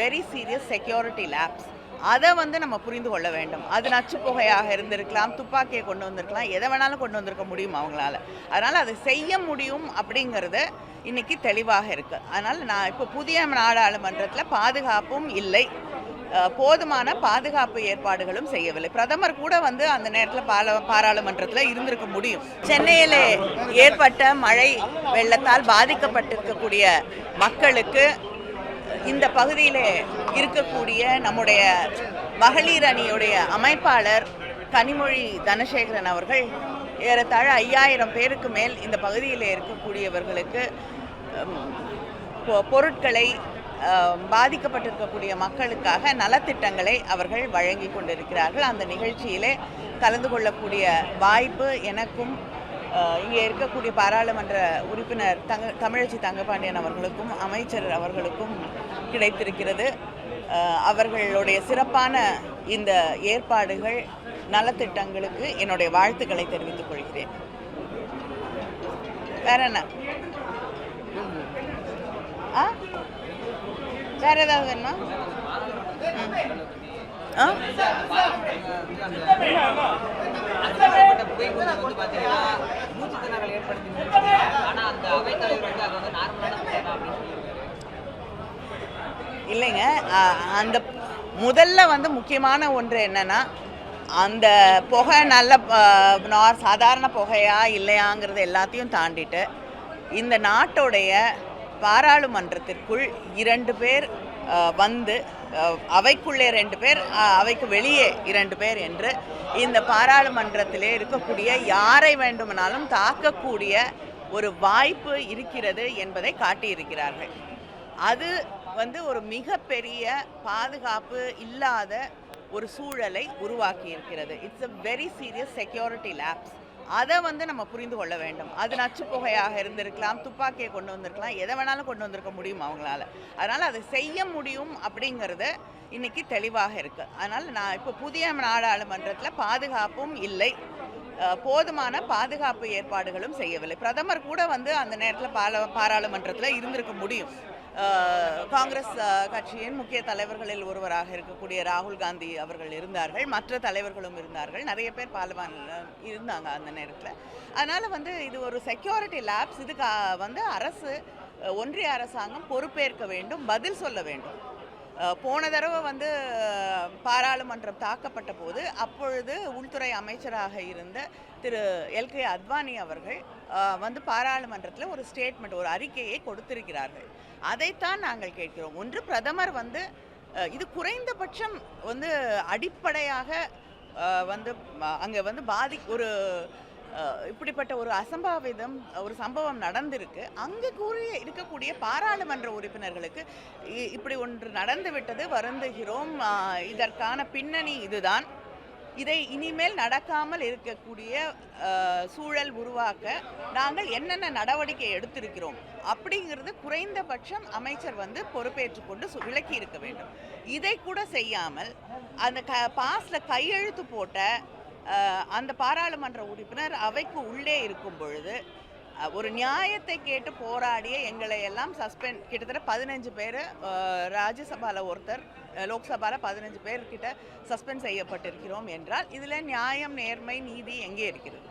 Very serious security labs அதை வந்து நம்ம புரிந்து கொள்ள வேண்டும். அது நச்சு புகையாக இருந்திருக்கலாம் துப்பாக்கியை கொண்டு வந்திருக்கலாம் எதை வேணாலும் கொண்டு வந்திருக்க முடியும் அவங்களால. அதனால் அதை செய்ய முடியும் அப்படிங்கிறது இன்னைக்கு தெளிவாக இருக்குது அதனால் நான் இப்போ புதிய நாடாளுமன்றத்தில் பாதுகாப்பும் இல்லை. போதுமான பாதுகாப்பு ஏற்பாடுகளும் செய்யவில்லை. பிரதமர் கூட வந்து அந்த நேரத்தில் பால பாராளுமன்றத்தில் இருந்திருக்க முடியும். சென்னையிலே ஏற்பட்ட மழை வெள்ளத்தால் பாதிக்கப்பட்டிருக்கக்கூடிய மக்களுக்கு இந்த பகுதியில் இருக்கக்கூடிய நம்முடைய மகளிர் அணியுடைய அமைப்பாளர் கனிமொழி தனசேகரன் அவர்கள் ஏறத்தாழ ஐயாயிரம் பேருக்கு மேல் இந்த பகுதியில் இருக்கக்கூடியவர்களுக்கு பொ- பொருட்களை பாதிக்கப்பட்டிருக்கக்கூடிய மக்களுக்காக நலத்திட்டங்களை அவர்கள் வழங்கி கொண்டிருக்கிறார்கள். அந்த நிகழ்ச்சியிலே கலந்து கொள்ளக்கூடிய வாய்ப்பு எனக்கும் இங்கே இருக்கக்கூடிய பாராளுமன்ற உறுப்பினர் தங்க தமிழச்சி தங்கபாண்டியன் அவர்களுக்கும் அமைச்சர் அவர்களுக்கும் கிடைத்திருக்கிறது அவர்களுடைய சிறப்பான இந்த ஏற்பாடுகள் நலத்திட்டங்களுக்கு என்னுடைய வாழ்த்துக்களை தெரிவித்துக் கொள்கிறேன் வேற என்ன ஆ வேற ஏதாவது வேணுமா ஆ இல்லைங்க அந்த முதல்ல வந்து முக்கியமான ஒன்று என்னன்னா அந்த புகை நல்ல நார் சாதாரண புகையா இல்லையாங்கிறது எல்லாத்தையும் தாண்டிட்டு இந்த நாட்டுடைய பாராளுமன்றத்திற்குள் இரண்டு பேர் வந்து அவைக்குள்ளே ரெண்டு பேர் அவைக்கு வெளியே இரண்டு பேர் என்று இந்த பாராளுமன்றத்திலே இருக்கக்கூடிய யாரை வேண்டுமானாலும் தாக்கக்கூடிய ஒரு வாய்ப்பு இருக்கிறது என்பதை காட்டியிருக்கிறார்கள். அது வந்து ஒரு மிகப்பெரிய பாதுகாப்பு இல்லாத ஒரு சூழலை உருவாக்கி இருக்கிறது it's a very serious security lapse அதை வந்து நம்ம புரிந்து கொள்ள வேண்டும். அது நச்சு புகையாக இருந்திருக்கலாம் துப்பாக்கியை கொண்டு வந்திருக்கலாம் எதை வேணாலும் கொண்டு வந்திருக்க முடியும் அவங்களால. அதனால் அதை செய்ய முடியும் அப்படிங்கிறது இன்னைக்கு தெளிவாக இருக்கு. அதனால் நான் இப்போ புதிய நாடாளுமன்றத்தில் பாதுகாப்பும் இல்லை. போதுமான பாதுகாப்பு ஏற்பாடுகளும் செய்யவில்லை. பிரதமர் கூட வந்து அந்த நேரத்தில் பாராளுமன்றத்தில் இருந்திருக்க முடியும். காங்கிரஸ் கட்சியின் முக்கிய தலைவர்களில் ஒருவராக இருக்கக்கூடிய ராகுல் காந்தி அவர்கள் இருந்தார்கள். மற்ற தலைவர்களும் இருந்தார்கள். நிறைய பேர் பாலவான் இருந்தாங்க அந்த நேரத்தில். அதனால் வந்து இது ஒரு செக்யூரிட்டி லேப்ஸ் இதுக்கு வந்து அரசு ஒன்றிய அரசாங்கம் பொறுப்பேற்க வேண்டும் பதில் சொல்ல வேண்டும். போன தடவை வந்து பாராளுமன்றம் தாக்கப்பட்ட போது அப்பொழுது உள்துறை அமைச்சராக இருந்த திரு எல்கே அத்வானி அவர்கள் வந்து பாராளுமன்றத்தில் ஒரு ஸ்டேட்மெண்ட் ஒரு அறிக்கையை கொடுத்திருக்கிறார்கள். அதைத்தான் நாங்கள் கேட்கிறோம். ஒன்று பிரதமர் வந்து இது குறைந்தபட்சம் வந்து அடிப்படையாக வந்து அங்கே வந்து பாதி ஒரு இப்படிப்பட்ட ஒரு அசம்பாவிதம் ஒரு சம்பவம் நடந்திருக்கு. அங்கே கூறிய இருக்கக்கூடிய பாராளுமன்ற உறுப்பினர்களுக்கு இ- இப்படி ஒன்று நடந்து விட்டது வருந்துகிறோம் இதற்கான பின்னணி இதுதான். இதை இனிமேல் நடக்காமல் இருக்கக்கூடிய சூழல் உருவாக்க நாங்கள் என்னென்ன நடவடிக்கை எடுத்திருக்கிறோம் அப்படிங்கிறது குறைந்தபட்சம் அமைச்சர் வந்து பொறுப்பேற்றுக்கொண்டு சு- விளக்கி இருக்க வேண்டும். இதை கூட செய்யாமல் அந்த க பாஸில் கையெழுத்து போட்ட அந்த பாராளுமன்ற உறுப்பினர் அவைக்கு உள்ளே இருக்கும் பொழுது ஒரு நியாயத்தை கேட்டு போராடிய எங்களை எல்லாம் சஸ்பெண்ட் கிட்டத்தட்ட பதினஞ்சு பேர் ராஜ்யசபாவில் ஒருத்தர் லோக்சபாவில் பதினஞ்சு பேர்கிட்ட சஸ்பெண்ட் செய்யப்பட்டிருக்கிறோம் என்றால் இதில் நியாயம் நேர்மை நீதி எங்கே இருக்கிறது?